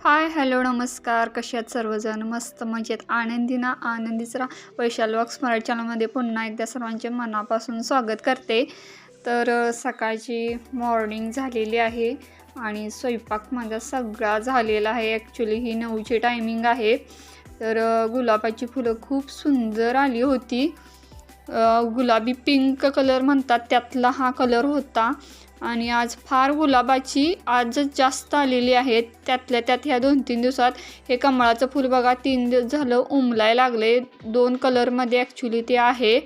Hi hello नमस्कार. कसे आहेत सर्वजण? मस्त मजेत. आनंदी ना? आनंदीच राहा. वैशाल वॉक्स मराठी चॅनलमध्ये पुन्हा एकदा सर्वांचे मनापासून स्वागत करते. तर सकाळची मॉर्निंग झालेली आहे आणि स्वयंपाक माझा सगळा झालेला आहे. ॲक्च्युली ही नऊची टायमिंग आहे. तर गुलाबाची फुलं खूप सुंदर आली होती. गुलाबी पिंक कलर म्हणतात. त्यातला हा कलर होता. आणि आज फार गुलाबाची आजच जास्त आलेली आहेत. त्यातल्या त्यात ह्या दोन तीन दिवसात हे कमळाचं फूल बघा तीन दिवस झालं उमलाय लागले. दोन कलरमध्ये ॲक्च्युली ते आहे.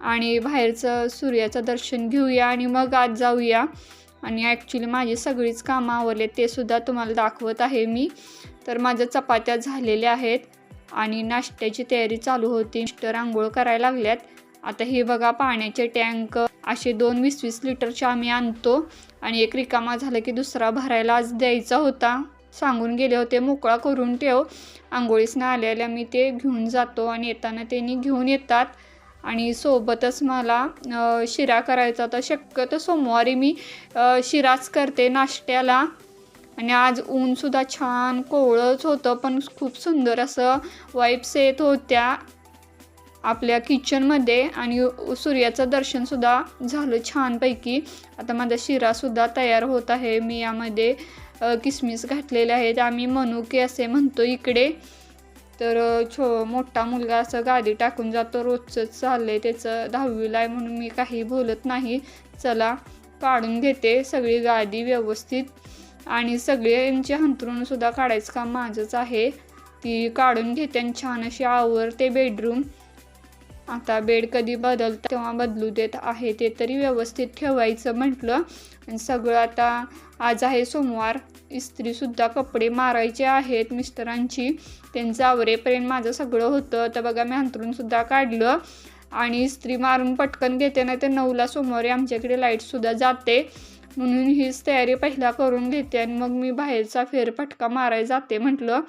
आणि बाहेरचं सूर्याचं दर्शन घेऊया आणि मग आज जाऊया. आणि ॲक्च्युली माझी सगळीच कामं आवरले ते सुद्धा तुम्हाला दाखवत आहे मी. तर माझ्या चपात्या झालेल्या आहेत आणि नाश्त्याची तयारी चालू होती. मिस्टर आंघोळ करायला लागल्यात. आता हे बघा पाण्याचे टँक असे दोन वीस वीस लिटरचे आम्ही आणतो. आणि एक रिकामा झालं की दुसरा भरायला आज द्यायचा होता. सांगून गेले होते मोकळा करून ठेव. आंघोळीस आलेल्या आल्याला मी ते घेऊन जातो आणि येताना त्यांनी घेऊन येतात. आणि सोबतच मला शिरा करायचा होता. शक्यतो सोमवारी मी शिराच करते नाश्त्याला. आणि आज ऊनसुद्धा छान कोवळंच होतं पण खूप सुंदर असं वाईप्स येत होत्या. आपल्या किचनमध्ये आणि सूर्याचं दर्शनसुद्धा झालं छानपैकी. आता माझा शिरासुद्धा तयार होत आहे. मी यामध्ये किसमिस घातलेले आहेत. आम्ही मनुके असे म्हणतो इकडे. तर छो मोठा मुलगा असं गादी टाकून जातो. रोजचंच चाललं आहे त्याचं. दहावीला आहे म्हणून मी काही बोलत नाही. चला काढून घेते सगळी गादी व्यवस्थित. आणि सगळ्यांचे हंतरूनसुद्धा काढायचं काम माझंच आहे. ती काढून घेते आणि छान अशी आवरते बेडरूम आता बेड कधी बदलतं तेव्हा बदलू देत आहे. ते तरी व्यवस्थित ठेवायचं म्हटलं. आणि सगळं आता आज आहे सोमवार. इस्त्रीसुद्धा कपडे मारायचे आहेत मिस्टरांची. त्यांचं आवरेपर्यंत माझं सगळं होतं. तर बघा मी अंतरूनसुद्धा काढलं. आणि इस्त्री मारून पटकन घेते नाही ते नऊला सोमवारी आमच्याकडे लाईटसुद्धा जाते. म्हणून हीच तयारी पहिला करून घेते आणि मग मी बाहेरचा फेरफटका मारायला जाते म्हटलं.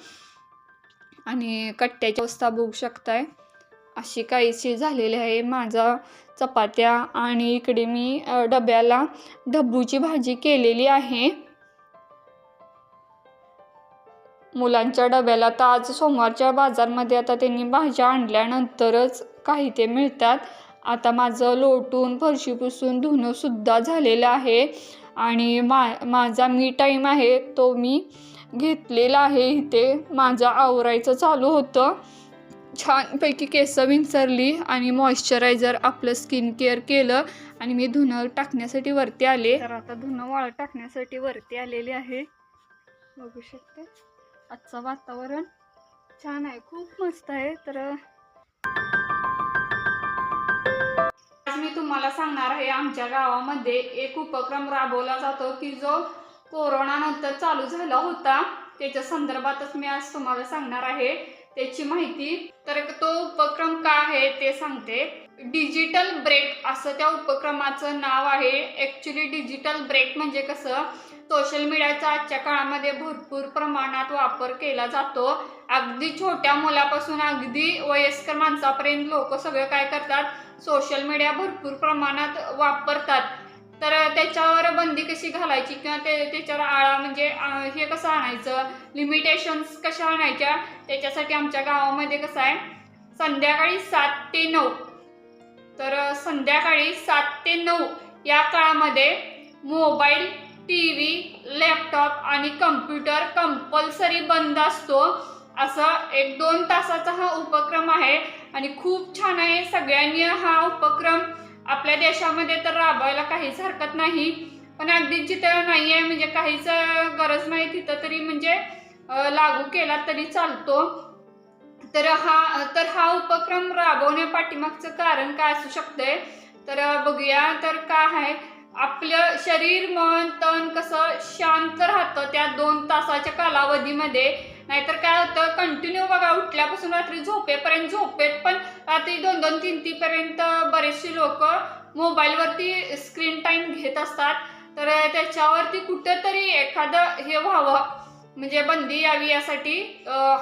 आणि कट्ट्याची अवस्था बघू शकताय. अशी काहीशी झालेली आहे. माझा चपात्या आणि इकडे मी डब्याला ढब्बूची भाजी केलेली आहे. मुलांच्या डब्याला तर आज सोमवारच्या बाजारमध्ये आता त्यांनी भाज्या आणल्यानंतरच काही ते मिळतात. आता माझं लोटून फरशी पुसून धुणंसुद्धा झालेलं आहे. आणि मा माझा मी टाईम आहे तो मी घेतलेला आहे. इथे माझं आवरायचं चालू होतं. छानपैकी केस विंचरली आणि मॉइश्चरायझर आपलं स्किन केअर केलं आणि मी धुणं टाकण्यासाठी वरती आले. तर आता धुणं वाळत टाकण्यासाठी वरती आलेली आहे. बघू शकते. आजचं वातावरण छान आहे. खूप मस्त आहे. तर आज मी तुम्हाला सांगणार आहे आमच्या गावामध्ये एक उपक्रम राबवला जातो की जो कोरोना नंतर चालू झाला होता. त्याच्या संदर्भातच मी आज तुम्हाला सांगणार आहे. त्याची माहिती. तर तो उपक्रम का आहे ते सांगते. डिजिटल ब्रेक असं त्या उपक्रमाचं नाव आहे. ॲक्च्युली डिजिटल ब्रेक म्हणजे कसं? सोशल मीडियाचा आजच्या काळामध्ये भरपूर प्रमाणात वापर केला जातो. अगदी छोट्या मुलापासून अगदी वयस्कर माणसापर्यंत लोक सगळं काय करतात? सोशल मीडिया भरपूर प्रमाणात वापरतात. तर त्याच्यावर बंदी कशी घालायची किंवा ते त्याच्यावर आळा म्हणजे हे कसं आणायचं? लिमिटेशन्स कशा आणायच्या? त्याच्यासाठी आमच्या गावामध्ये कसं आहे संध्याकाळी सात ते नऊ. तर संध्याकाळी सात ते नऊ या काळामध्ये मोबाईल टी व्ही लॅपटॉप आणि कम्प्युटर कंपल्सरी बंद असतो. असं एक दोन तासाचा हा उपक्रम आहे आणि खूप छान आहे सगळ्यांनी हा उपक्रम आपल्या देशामध्ये तर राबवायला काहीच हरकत नाही. पण अगदी जिथं नाही आहे म्हणजे काहीच गरज नाही तिथं तरी म्हणजे लागू केला तरी चालतो. तर हा तर हा उपक्रम राबवण्या पाठीमागचं कारण काय असू शकतंय? तर बघूया तर काय आहे. आपलं शरीर मन तन कसं शांत राहतं त्या दोन तासाच्या कालावधीमध्ये नाहीतर काय होतं कंटिन्यू बघा उठल्यापासून रात्री झोपेपर्यंत झोपेत पण रात्री दोन दोन तीन तीनपर्यंत बरेचसे लोक मोबाईलवरती स्क्रीन टाईम घेत असतात. तर त्याच्यावरती कुठंतरी एखादं हे व्हावं म्हणजे बंदी यावी यासाठी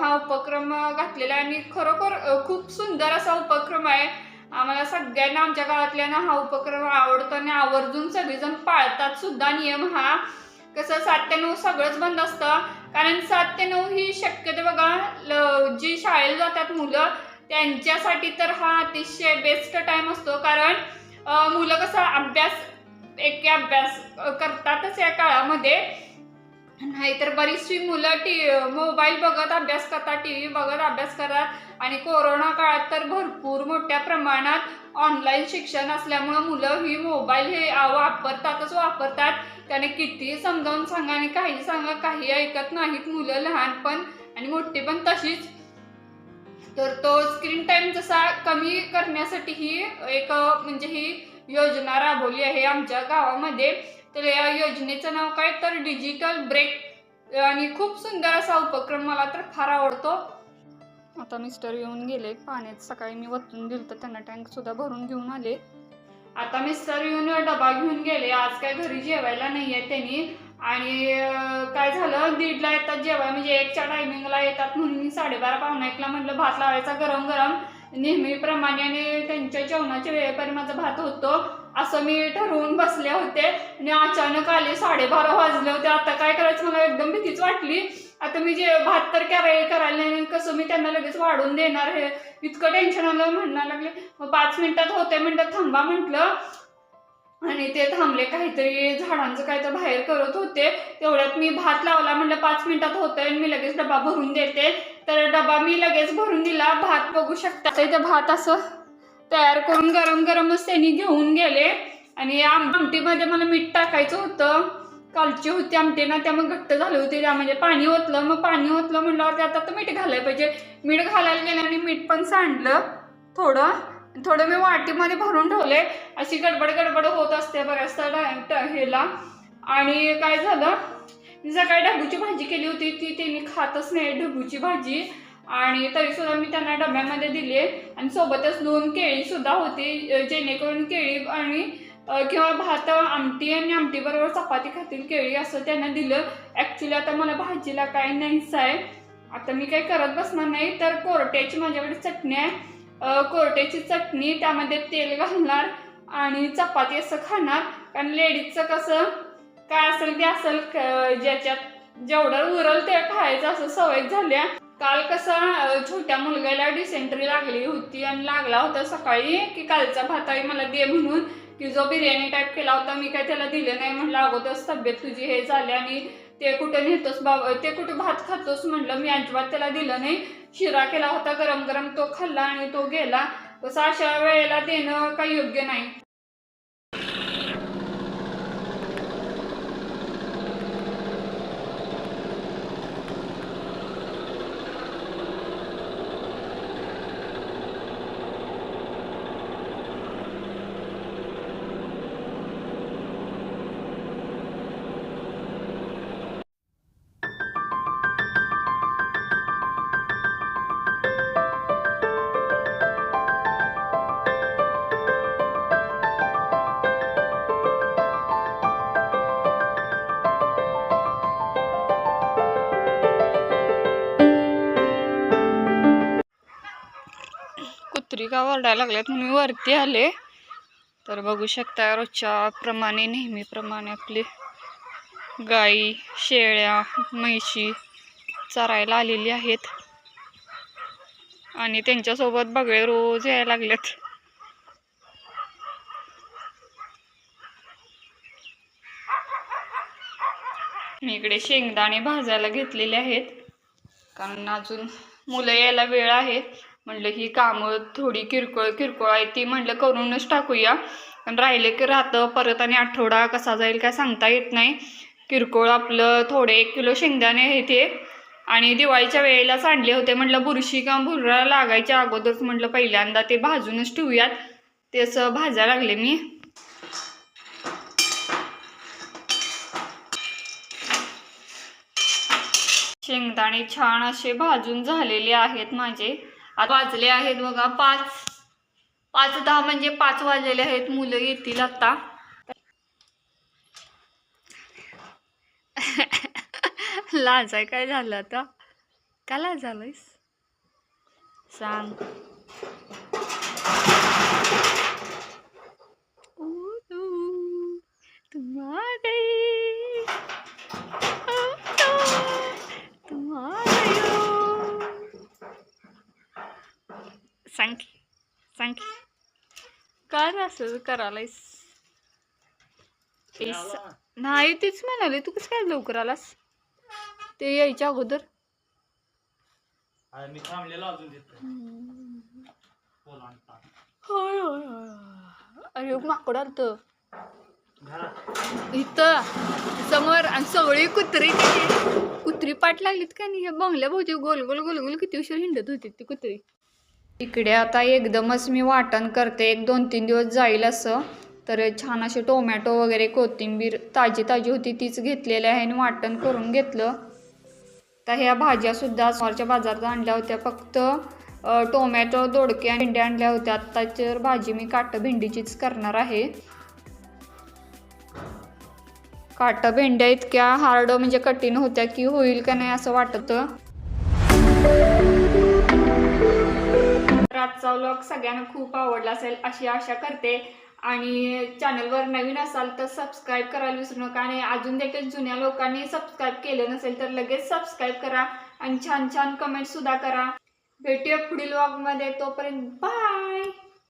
हा उपक्रम घातलेला आणि खरोखर खूप सुंदर असा उपक्रम आहे. आम्हाला सगळ्यांना आमच्या गावातल्यांना हा उपक्रम आवडतो आणि आवर्जून सगळेजण पाळतात सुद्धा नियम हा. कसं सात ते नऊ सगळंच बंद असतं. कारण सात ते नऊ ही शक्यतो बघा ल- जी शाळेला जातात मुलं त्यांच्यासाठी तर हा अतिशय बेस्ट टाईम असतो. कारण मुलं कसं अभ्यास एके अभ्यास करतातच या काळामध्ये. नाहीतर बरीचशी मुलं टी मोबाईल बघत अभ्यास करतात टी व्ही बघत अभ्यास करतात. आणि कोरोना काळात तर भरपूर मोठ्या प्रमाणात ऑनलाईन शिक्षण असल्यामुळं मुलं ही मोबाईल हे वापरतातच वापरतात. त्याने किती समजावून सांगा आणि काही सांगा काही ऐकत नाहीत मुलं लहानपण आणि मोठी पण तशीच. तर तो स्क्रीन टाईम जसा कमी करण्यासाठी ही एक म्हणजे ही योजना राबवली आहे आमच्या गावामध्ये. तर या योजनेचं नाव काय? तर डिजिटल ब्रेक आणि खूप सुंदर असा उपक्रम मला तर फार आवडतो. आता मिस्टर येऊन गेले पाण्यात सकाळी मी वतून दिलं तर त्यांना टँक सुद्धा भरून घेऊन आले. आता मिस्टर येऊन डबा घेऊन गेले. आज काय घरी जेवायला नाहीये त्यांनी. आणि काय झालं? दीडला येतात जेवाय म्हणजे एकच्या टायमिंगला येतात म्हणून मी साडेबारा पावणे एकला म्हटलं भात लावायचा गरम गरम. नेहमीप्रमाणे आणि त्यांच्या जेवणाच्या वेळेपर्यंत माझा भात होतो. असं मी ठरवून बसले होते. आणि अचानक आले साडेबारा वाजले होते. आता काय करायचं? मला एकदम भीतीच वाटली. आता मी जे भात तर कराय करायला नाही कसं मी त्यांना लगेच वाढून देणार हे इतकं टेन्शन आलं म्हणणार लागले. मग पाच मिनिटात होते मिनिटात थांबा म्हटलं. आणि ते थांबले काहीतरी झाडांचं काय तर बाहेर करत होते. तेवढ्यात मी भात लावला म्हणलं पाच मिनिटात होतंय आणि मी लगेच डबा भरून देते. तर डबा मी लगेच भरून दिला. भात बघू शकता ते इथे भात असं तयार करून गरम गरमच त्यांनी घेऊन गेले. आणि आमटीमध्ये मला मीठ टाकायचं होतं. कालची होती आमटी ना त्यामुळे घट्ट झाले होते त्यामध्ये म्हणजे पाणी ओतलं मग पाणी ओतलं म्हणल्यावर त्यात आता मीठ घालायला पाहिजे. मीठ घालायला गेलं आणि मीठ पण सांडलं थोडं. थोडं मी वाटीमध्ये भरून ठेवले. अशी गडबड गडबड होत असते बऱ्याचदा डा- हेला. आणि काय झालं? मी सकाळी ढबूची भाजी केली होती ती त्यांनी खातच नाही ढबूची भाजी. आणि तरी सुद्धा मी त्यांना डब्यामध्ये दिली. आणि सोबतच दोन केळी सुद्धा होती जेणेकरून केळी आणि किंवा भात आमटी आणि आमटी बरोबर चपाती खातील केळी असं त्यांना दिलं. ॲक्च्युली आता मला भाजीला काय नाहीच आहे आता मी काही करत बसणार नाही तर कोरट्याची माझ्याकडे चटणी आहे. कोरट्याची चटणी त्यामध्ये तेल घालणार आणि चपाती असं खाणार. कारण लेडीजचं कसं काय असेल ते असेल ज्याच्यात जेवढं उरल ते खायचं असं सवय झाल्या. काल कसं छोट्या मुलग्याला डिसेंट्री लागली होती आणि लागला होता सकाळी की कालचा भात आई मला दे म्हणून. की जो बिर्याणी टाईप केला होता मी काय त्याला दिलं नाही म्हणलं अगोदरच तब्येत तुझी हे झाली आणि ते कुठे नेतोस बाबा ते कुठे भात खातोस म्हणलं मी अजिबात त्याला दिलं नाही. शिरा केला होता गरम गरम तो खाल्ला आणि तो गेला. तसं अशा वेळेला देणं काही योग्य नाही. कुत्री का वरडायला लागल्यात म्हणून मी वरती आले. तर बघू शकता रोजच्या प्रमाणे नेहमीप्रमाणे आपली गाई शेळ्या म्हैशी चरायला आलेली आहेत. आणि त्यांच्यासोबत बगळे रोज यायला लागलेत. मी इकडे शेंगदाणे भाजायला घेतलेले आहेत. कारण अजून मुलं यायला वेळ आहे. म्हणलं ही कामं थोडी किरकोळ किरकोळ आहे ती. म्हणलं करूनच टाकूया. पण राहिले की राहतं परत आणि आठवडा कसा जाईल काय सांगता येत नाही. किरकोळ आपलं थोडे एक किलो शेंगदाणे आहे ते. आणि दिवाळीच्या वेळेला सांडले होते. म्हटलं बुरशी किंवा भुरळा लागायच्या अगोदरच म्हटलं पहिल्यांदा ते भाजूनच ठेवूयात. ते असं भाजायला लागले मी. शेंगदाणे छान असे भाजून झालेले आहेत माझे. आता वाजले आहेत बघा पाच. पाच दहा म्हणजे पाच वाजलेले आहेत मुलं येतील आता. लाज आहे काय झालं आता? का लाज झालंयस सांग ओ, तू तुम आ गई सांग की. काय असं करायलायस. नाही तेच म्हणाले तू कसं काय लवकर आलास? ते यायच्या अगोदर. मी थांबलेलो अजून. होय होय अरे माकड आलतं. इथं समोर आणि सगळी कुत्री किती कुत्री पाठ लागलीत का नाही? बंगल्या भोवती गोल गोल गोल गोल किती उशीर हिंडत होती ती कुत्री. इकडे आता एकदमच मी वाटण करते. एक दोन तीन दिवस जाईल असं. तर छान असे टोमॅटो वगैरे कोथिंबीर ताजी ताजी होती तीच घेतलेली आहे आणि वाटण करून घेतलं. तर ह्या भाज्यासुद्धा समोरच्या बाजारात आणल्या होत्या. फक्त टोमॅटो दोडके आणि भेंड्या आणल्या होत्या. आत्ताची तर भाजी मी काट भेंडीचीच करणार आहे. काट भेंड्या इतक्या हार्ड म्हणजे कठीण होत्या की होईल का नाही असं वाटतं. आजचा व्लॉग सगळ्यांना खूप आवडला असेल अशी आशा करते. आणि चॅनलवर नवीन असाल तर सबस्क्राईब करायला विसरू नका. आणि अजून देखील जुन्या लोकांनी सबस्क्राईब केलं नसेल तर लगेच सबस्क्राईब करा. आणि छान छान कमेंट सुद्धा करा. भेटूया पुढील व्लॉगमध्ये तोपर्यंत बाय